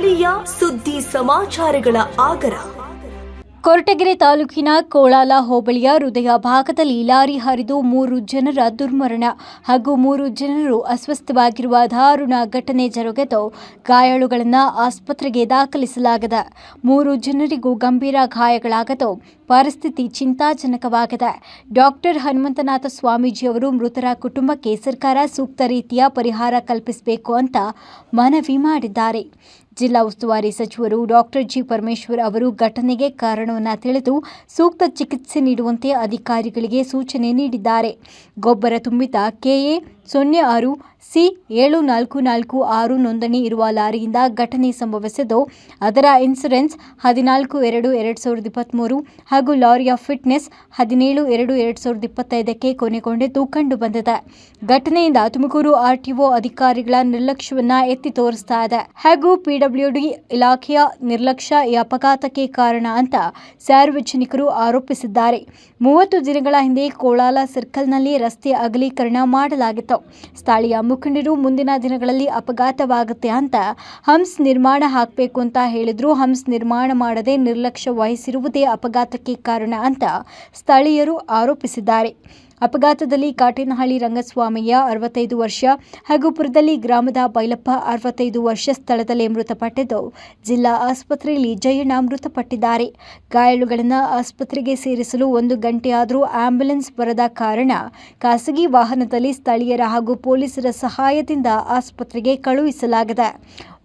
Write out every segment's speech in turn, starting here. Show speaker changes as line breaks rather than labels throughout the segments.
ಸ್ಥಳೀಯ ಸುದ್ದಿ ಸಮಾಚಾರಗಳ ಆಗರ.
ಕೊರಟಗೆರೆ ತಾಲೂಕಿನ ಕೋಳಾಲ ಹೋಬಳಿಯ ಹೃದಯ ಭಾಗದಲ್ಲಿ ಲಾರಿ ಹರಿದು ಮೂರು ಜನರ ದುರ್ಮರಣ ಹಾಗೂ ಮೂರು ಜನರು ಅಸ್ವಸ್ಥವಾಗಿರುವ ದಾರುಣ ಘಟನೆ ಜರುಗಿದ್ದು ಗಾಯಾಳುಗಳನ್ನು ಆಸ್ಪತ್ರೆಗೆ ದಾಖಲಿಸಲಾಗಿದೆ. ಮೂರು ಜನರಿಗೂ ಗಂಭೀರ ಗಾಯಗಳಾಗದು. ಪರಿಸ್ಥಿತಿ ಚಿಂತಾಜನಕವಾಗಿದೆ. ಡಾಕ್ಟರ್ ಹನುಮಂತನಾಥ ಸ್ವಾಮೀಜಿಯವರು ಮೃತರ ಕುಟುಂಬಕ್ಕೆ ಸರ್ಕಾರ ಸೂಕ್ತ ರೀತಿಯ ಪರಿಹಾರ ಕಲ್ಪಿಸಬೇಕು ಅಂತ ಮನವಿ ಮಾಡಿದ್ದಾರೆ. ಜಿಲ್ಲಾ ಉಸ್ತುವಾರಿ ಸಚಿವರು ಡಾಕ್ಟರ್ ಜಿ ಪರಮೇಶ್ವರ್ ಅವರು ಘಟನೆಗೆ ಕಾರಣವನ್ನು ತಿಳಿದು ಸೂಕ್ತ ಚಿಕಿತ್ಸೆ ನೀಡುವಂತೆ ಅಧಿಕಾರಿಗಳಿಗೆ ಸೂಚನೆ ನೀಡಿದ್ದಾರೆ. ಗೊಬ್ಬರ ತುಂಬಿದ ಕೆಎ ಸೊನ್ನೆ ಆರು ಸಿ ಏಳು ನಾಲ್ಕು ನಾಲ್ಕು ಆರು ನೋಂದಣಿ ಇರುವ ಲಾರಿಯಿಂದ ಘಟನೆ ಸಂಭವಿಸಿದ್ದು, ಅದರ ಇನ್ಸೂರೆನ್ಸ್ ಹದಿನಾಲ್ಕು ಎರಡು ಎರಡು ಸಾವಿರದ ಇಪ್ಪತ್ತ್ಮೂರು ಹಾಗೂ ಲಾರಿಯ ಫಿಟ್ನೆಸ್ ಹದಿನೇಳು ಎರಡು ಎರಡು ಸಾವಿರದ ಇಪ್ಪತ್ತೈದಕ್ಕೆ ಕೊನೆಗೊಂಡಿದ್ದು ಕಂಡುಬಂದಿದೆ. ಘಟನೆಯಿಂದ ತುಮಕೂರು ಆರ್ಟಿಒ ಅಧಿಕಾರಿಗಳ ನಿರ್ಲಕ್ಷ್ಯವನ್ನು ಎತ್ತಿ ತೋರಿಸ್ತಾ ಇದೆ. ಹಾಗೂ ಪಿಡಬ್ಲ್ಯೂಡಿ ಇಲಾಖೆಯ ನಿರ್ಲಕ್ಷ್ಯ ಈ ಅಪಘಾತಕ್ಕೆ ಕಾರಣ ಅಂತ ಸಾರ್ವಜನಿಕರು ಆರೋಪಿಸಿದ್ದಾರೆ. ಮೂವತ್ತು ದಿನಗಳ ಹಿಂದೆ ಕೋಳಾಲ ಸರ್ಕಲ್ನಲ್ಲಿ ರಸ್ತೆ ಅಗಲೀಕರಣ ಮಾಡಲಾಗಿತ್ತು. ಸ್ಥಳೀಯ ಮುಖಂಡರು ಮುಂದಿನ ದಿನಗಳಲ್ಲಿ ಅಪಘಾತವಾಗುತ್ತೆ ಅಂತ ಹಂಸ್ ನಿರ್ಮಾಣ ಹಾಕಬೇಕು ಅಂತ ಹೇಳಿದ್ರು. ಹಂಸ್ ನಿರ್ಮಾಣ ಮಾಡದೆ ನಿರ್ಲಕ್ಷ್ಯ ವಹಿಸಿರುವುದೇ ಅಪಘಾತಕ್ಕೆ ಕಾರಣ ಅಂತ ಸ್ಥಳೀಯರು ಆರೋಪಿಸಿದ್ದಾರೆ. ಅಪಘಾತದಲ್ಲಿ ಕಾಟೇನಹಳ್ಳಿ ರಂಗಸ್ವಾಮಯ್ಯ ಅರವತ್ತೈದು ವರ್ಷ ಹಾಗೂ ಪುರದಲ್ಲಿ ಗ್ರಾಮದ ಬೈಲಪ್ಪ ಅರವತ್ತೈದು ವರ್ಷ ಸ್ಥಳದಲ್ಲೇ ಮೃತಪಟ್ಟಿದ್ದು, ಜಿಲ್ಲಾ ಆಸ್ಪತ್ರೆಯಲ್ಲಿ ಜಯಣ್ಣ ಮೃತಪಟ್ಟಿದ್ದಾರೆ. ಗಾಯಾಳುಗಳನ್ನು ಆಸ್ಪತ್ರೆಗೆ ಸೇರಿಸಲು ಒಂದು ಗಂಟೆಯಾದರೂ ಆಂಬ್ಯುಲೆನ್ಸ್ ಬರದ ಕಾರಣ ಖಾಸಗಿ ವಾಹನದಲ್ಲಿ ಸ್ಥಳೀಯರ ಹಾಗೂ ಪೊಲೀಸರ ಸಹಾಯದಿಂದ ಆಸ್ಪತ್ರೆಗೆ ಕಳುಹಿಸಲಾಗಿದೆ.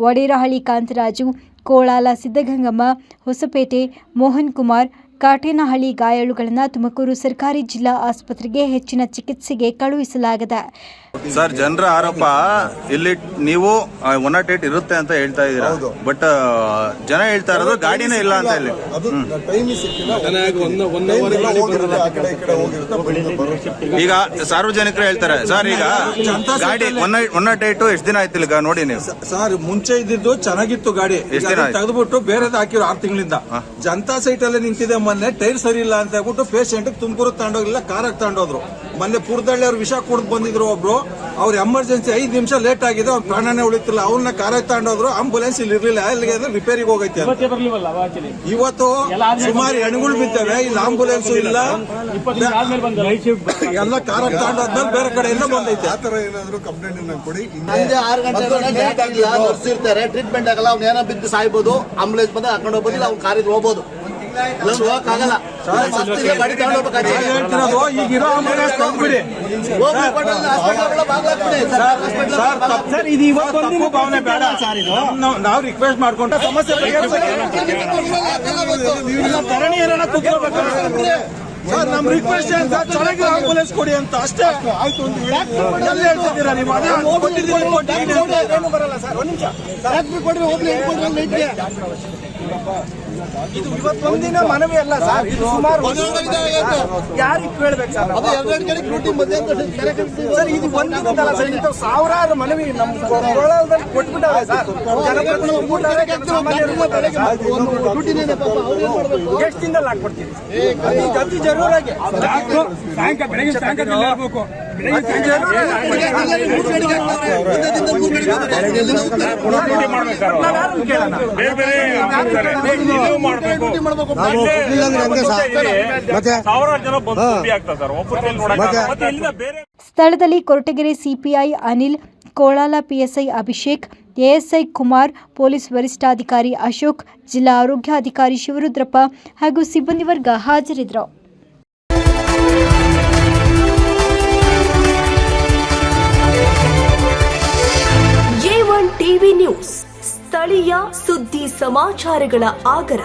ವಡೇರಹಳ್ಳಿ ಕಾಂತರಾಜು ಕೋಳಾಲ ಸಿದ್ದಗಂಗಮ್ಮ ಹೊಸಪೇಟೆ ಮೋಹನ್ ಕುಮಾರ್ ಕಾಟೇನಹಳ್ಳಿ ಗಾಯಾಳುಗಳನ್ನು ತುಮಕೂರು ಸರ್ಕಾರಿ ಜಿಲ್ಲಾ ಆಸ್ಪತ್ರೆಗೆ ಹೆಚ್ಚಿನ ಚಿಕಿತ್ಸೆಗೆ ಕಳುಹಿಸಲಾಗಿದೆ.
ಸರ್ ಜನರ ಆರೋಪ ಇಲ್ಲಿ ನೀವು ಒನ್ ನಾಟ್ ಏಟ್ ಇರುತ್ತೆ ಅಂತ ಹೇಳ್ತಾ ಇದ್ದೀರಾ? ಬಟ್ ಜನ ಹೇಳ್ತಾ ಇರೋದು ಗಾಡಿನೇ ಇಲ್ಲ ಅಂತ ಇಲ್ಲಿ ಈಗ ಸಾರ್ವಜನಿಕರು ಹೇಳ್ತಾರೆ. ಸರ್ ಈಗ ಗಾಡಿ ಒನ್ ಒನ್ ನಾಟ್ ಏಟ್ ಎಷ್ಟು ದಿನ ಆಯ್ತು ಈಗ ನೋಡಿ ನೀವು?
ಸರ್ ಮುಂಚೆ ಇದ್ದಿದ್ದು ಚೆನ್ನಾಗಿತ್ತು ಗಾಡಿ.
ಎಷ್ಟ್ ದಿನ ಆಯ್ತು?
ತೆಗೆದ್ಬಿಟ್ಟು ಬೇರೆದ್ ಹಾಕಿರೋ ಆರು ತಿಂಗಳಿಂದ. ಜನತಾ ಸೈಟ್ ಅಲ್ಲೇ ನಿಂತಿದೆ ಮೊನ್ನೆ ಟೈರ್ ಸರಿ ಇಲ್ಲ ಅಂತ ಹೇಳ್ಬಿಟ್ಟು ಪೇಷಂಟ್ ತುಮಕೂರು ತಗೊಂಡೋಗಿಲ್ಲ ಕಾರಕ್ಕೆ ತಗೊಂಡೋದ್ರು. ಮೊನ್ನೆ ಪುರದಳ್ಳಿ ಅವ್ರು ವಿಷ ಕುಡಿದು ಬಂದಿದ್ರು ಒಬ್ರು. ಅವ್ರ ಎಮರ್ಜೆನ್ಸಿ ಐದು ನಿಮಿಷ ಲೇಟ್ ಆಗಿದೆ ಅವ್ರ ಪ್ರಾಣನೇ ಉಳಿತಿಲ್ಲ. ಅವ್ರನ್ನ ಕಾರಕ್ಕೆ ತಗೊಂಡೋದ್ರು ಆಂಬುಲೆನ್ಸ್ ಇಲ್ಲಿ ಇರ್ಲಿಲ್ಲ. ಅಲ್ಲಿಗೆ ಅಂದ್ರೆ ರಿಪೇರಿಗೆ ಹೋಗೈತೆ. ಇವತ್ತು ಸುಮಾರು ಹೆಣ್ಗಳು ಬಿದ್ದಾವೆ ಇಲ್ಲಿ ಆಂಬುಲೆನ್ಸ್ ಇಲ್ಲ. ಎಲ್ಲ ಕಾರಾಗ ತಗೊಂಡೋದ್ಮೇಲೆ ಬೇರೆ ಕಡೆಯಿಂದ ಬಂದೈತೆ.
ಆ ತರ ಏನಾದ್ರು ಕಂಪ್ಲೇಂಟ್ ಕೊಡಿ.
ಸಂಜೆ ಆರು ಗಂಟೆ ಟ್ರೀಟ್ಮೆಂಟ್ ಆಗಲ್ಲ ಅವ್ನ ಏನೋ ಬಿದ್ದು ಸಾಯ್ಬೋದು ಆಂಬುಲೆನ್ಸ್ ಬಂದ್ರೆ ಹಾಕೊಂಡು ಹೋಗ್ಬೋದಿಲ್ಲ ಅವ್ನ ಕಾರಿಗೆ ಹೋಗ್ಬೋದು. ಹೋಗಕ್ಕಾಗಲ್ಲ ಗಾಡಿ ತಗೊಂಡು
ನಾನ್ ಆಂಬುಲೆನ್ಸ್ ಸರ್ ಸರ್ ಇದು ಇವತ್ತೊಂದಿನ ಭಾವನೆ ಬೇಡ ನಾವು- ನಾವು ರಿಕ್ವೆಸ್ಟ್ ಮಾಡ್ಕೊಂಡ್ರೆ ಸಮಸ್ಯೆ ಧರಣಿ ಏನಾರ ಕುತ್ಕೋಬೇಕು ಸರ್ ನಮ್ ರಿಕ್ವೆಸ್ಟ್ ಅಂತ ಸರ್ ಚೆನ್ನಾಗಿರೋ ಆಂಬುಲೆನ್ಸ್ ಕೊಡಿ ಅಂತ ಅಷ್ಟೇ ಆಯ್ತು ಒಂದು ಎಲ್ಲಿ ಹೇಳ್ತಿದ್ದೀರಾ ನೀವು ಅದೇ ಬರಲ್ಲ ಸರ್ ಒಂದ್ ನಿಮಿಷ
ಕೊಡ್ರಿ ಹೋಗ್ಲಿ ನೈಟ್ಗೆ
ಇದು ಇವತ್ತೊಂದಿನ ಮನವಿ ಅಲ್ಲ ಸರ್. ಇದು ಸುಮಾರು ಯಾರಿಗೆ ಕೇಳ್ಬೇಕು ಸರ್ ಸರ್ ಇದು ಒಂದಿನದಲ್ಲ ಸರ್. ಇಂಥ ಸಾವಿರಾರು ಮನವಿ ನಮ್ಮ ಕೊಳದಲ್ಲಿ ಕೊಟ್ಬಿಟ್ಟಾರೆ ಸರ್. ಎಷ್ಟು ದಿನದಲ್ಲಿ ಹಾಕ್ಬಿಡ್ತೀವಿ ಅತಿ- ಜರೂರಾಗಿ?
ಬೇರೆ ಬೇರೆ ಮಾಡ್ತಾರೆ. ಇಲ್ಲೂ ಮಾಡ್ಬೇಕು ಸಾವಿರಾರು ಜನ ಬಂದು ಆಗ್ತಾರೆ ಸರ್. ಮತ್ತೆ ಇಲ್ಲಿಂದ ಬೇರೆ
ಸ್ಥಳದಲ್ಲಿ Koratagere CPI Anil Kolala PSI Abhishek ASI Kumar police ವರಿಷ್ಠಾಧಿಕಾರಿ ಅಶೋಕ್ ಜಿಲ್ಲಾ ಆರೋಗ್ಯಾಧಿಕಾರಿ ಶಿವರುದ್ರಪ್ಪ ಹಾಗೂ ಸಿಬ್ಬಂದಿ ವರ್ಗ ಹಾಜರಿದ್ದರು.
ಸುದ್ದಿ ಸಮಾಚಾರಗಳ ಆಗರ.